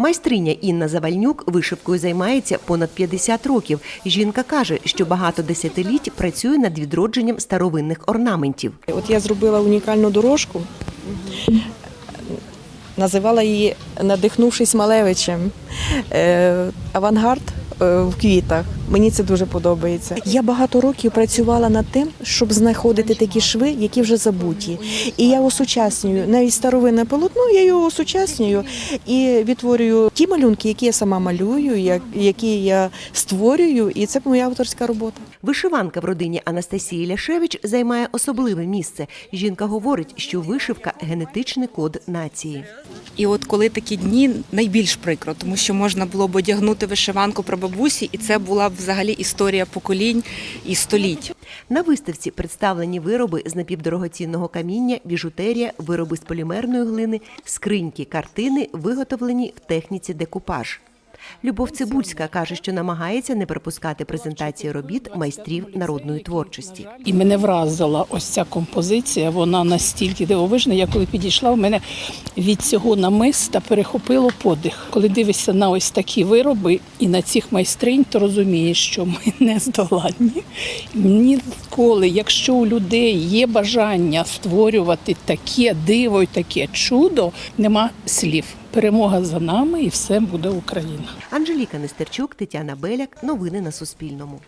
Майстриня Інна Завальнюк вишивкою займається понад 50 років. Жінка каже, що багато десятиліть працює над відродженням старовинних орнаментів. От я зробила унікальну дорожку, називала її Надихнувшись Малевичем. Е, Авангард в квітах. Мені це дуже подобається. Я багато років працювала над тим, щоб знаходити такі шви, які вже забуті. І я осучаснюю навіть старовинне полотно, я його осучаснюю і відтворюю ті малюнки, які я сама малюю, як- які я створюю, і це моя авторська робота. Вишиванка в родині Анастасії Ляшевич займає особливе місце. Жінка говорить, що вишивка генетичний код нації. І от коли такі дні найбільш прикро, тому що можна було б одягнути вишиванку про бабусі, і це була б взагалі історія поколінь і століть. На виставці представлені вироби з напівдорогоцінного каміння, біжутерія, вироби з полімерної глини, скриньки, картини, виготовлені в техніці декупаж. Любов Цибульська каже, що намагається не пропускати презентації робіт майстрів народної творчості. І мене вразила ось ця композиція. Вона настільки дивовижна. Я коли підійшла, в мене від цього намиста перехопило подих. Коли дивишся на ось такі вироби і на цих майстринь, то розумієш, що ми не здоланні. Ніколи, якщо у людей є бажання створювати таке диво і таке чудо, нема слів. Перемога за нами, і все буде Україна. Анжеліка Нестерчук, Тетяна Беляк. Новини на Суспільному.